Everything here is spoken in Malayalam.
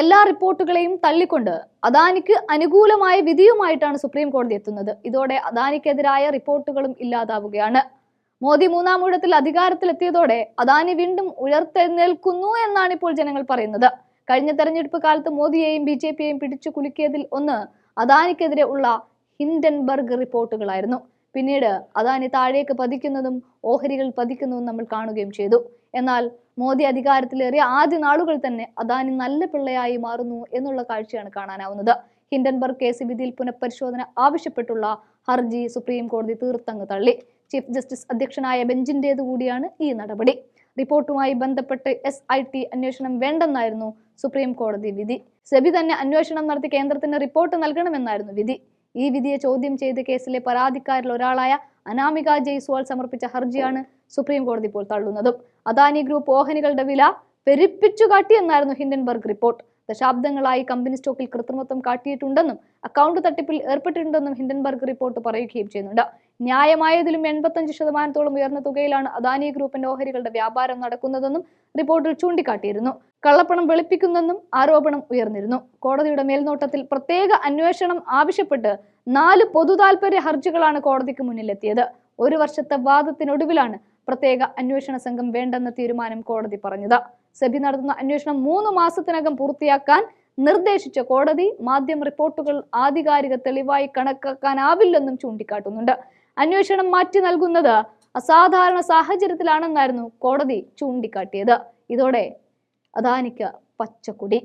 എല്ലാ റിപ്പോർട്ടുകളെയും തള്ളിക്കൊണ്ട് അദാനിക്ക് അനുകൂലമായ വിധിയുമായിട്ടാണ് സുപ്രീം കോടതി എത്തുന്നത്. ഇതോടെ അദാനിക്കെതിരായ റിപ്പോർട്ടുകളും ഇല്ലാതാവുകയാണ്. മോദി മൂന്നാം ഊഴത്തിൽ അധികാരത്തിലെത്തിയതോടെ അദാനി വീണ്ടും ഉയർത്തെഴുന്നേൽക്കുന്നു എന്നാണ് ഇപ്പോൾ ജനങ്ങൾ പറയുന്നത്. കഴിഞ്ഞ തെരഞ്ഞെടുപ്പ് കാലത്ത് മോദിയെയും ബി ജെ പിയെയും പിടിച്ചു കുലുക്കിയതിൽ ഒന്ന് അദാനിക്കെതിരെ ഉള്ള ഹിൻഡൻബർഗ് റിപ്പോർട്ടുകളായിരുന്നു. പിന്നീട് അദാനി താഴേക്ക് പതിക്കുന്നതും ഓഹരികൾ പതിക്കുന്നതും നമ്മൾ കാണുകയും ചെയ്തു. എന്നാൽ മോദി അധികാരത്തിലേറിയ ആദ്യ നാളുകൾ തന്നെ അദാനി നല്ല പിള്ളയായി മാറുന്നു എന്നുള്ള കാഴ്ചയാണ് കാണാനാവുന്നത്. ഹിൻഡൻബർഗ് കേസ് വിധിയിൽ പുനഃപരിശോധന ആവശ്യപ്പെട്ടുള്ള ഹർജി സുപ്രീം കോടതി തീർത്തങ്ങ് തള്ളി. ചീഫ് ജസ്റ്റിസ് അധ്യക്ഷനായ ബെഞ്ചിന്റേത് കൂടിയാണ് ഈ നടപടി. റിപ്പോർട്ടുമായി ബന്ധപ്പെട്ട് എസ് ഐ ടി അന്വേഷണം വേണ്ടെന്നായിരുന്നു സുപ്രീം കോടതി വിധി. സെബി തന്നെ അന്വേഷണം നടത്തി കേന്ദ്രത്തിന് റിപ്പോർട്ട് നൽകണമെന്നായിരുന്നു വിധി. ഈ വിധിയെ ചോദ്യം ചെയ്ത കേസിലെ പരാതിക്കാരിൽ ഒരാളായ അനാമിക ജയ്സ്വാൾ സമർപ്പിച്ച ഹർജിയാണ് സുപ്രീം കോടതി ഇപ്പോൾ തള്ളുന്നതും. അദാനി ഗ്രൂപ്പ് ഓഹരികളുടെ വില പെരുപ്പിച്ചു കാട്ടിയെന്നായിരുന്നു ഹിൻഡൻബർഗ് റിപ്പോർട്ട്. ദശാബ്ദങ്ങളായി കമ്പനി സ്റ്റോക്കിൽ കൃത്രിമത്വം കാട്ടിയിട്ടുണ്ടെന്നും അക്കൗണ്ട് തട്ടിപ്പിൽ ഏർപ്പെട്ടിട്ടുണ്ടെന്നും ഹിൻഡൻബർഗ് റിപ്പോർട്ട് പറയുകയും ചെയ്യുന്നുണ്ട്. ന്യായമായതിലും എൺപത്തഞ്ച് ശതമാനത്തോളം ഉയർന്ന തുകയിലാണ് അദാനി ഗ്രൂപ്പിന്റെ ഓഹരികളുടെ വ്യാപാരം നടക്കുന്നതെന്നും റിപ്പോർട്ടിൽ ചൂണ്ടിക്കാട്ടിയിരുന്നു. കള്ളപ്പണം വെളുപ്പിക്കുന്നെന്നും ആരോപണം ഉയർന്നിരുന്നു. കോടതിയുടെ മേൽനോട്ടത്തിൽ പ്രത്യേക അന്വേഷണം ആവശ്യപ്പെട്ട് നാല് പൊതുതാൽപര്യ ഹർജികളാണ് കോടതിക്ക് മുന്നിലെത്തിയത്. ഒരു വർഷത്തെ വാദത്തിനൊടുവിലാണ് പ്രത്യേക അന്വേഷണ സംഘം വേണ്ടെന്ന തീരുമാനം കോടതി പറഞ്ഞത്. സെബി നടത്തുന്ന അന്വേഷണം മൂന്ന് മാസത്തിനകം പൂർത്തിയാക്കാൻ നിർദ്ദേശിച്ച കോടതി മാധ്യമ റിപ്പോർട്ടുകൾ ആധികാരിക തെളിവായി കണക്കാക്കാനാവില്ലെന്നും ചൂണ്ടിക്കാട്ടുന്നുണ്ട്. അന്വേഷണം മാറ്റി നൽകുന്നത് അസാധാരണ സാഹചര്യത്തിലാണെന്നായിരുന്നു കോടതി ചൂണ്ടിക്കാട്ടിയത്. ഇതോടെ അദാനിക്ക് പച്ചക്കുടി.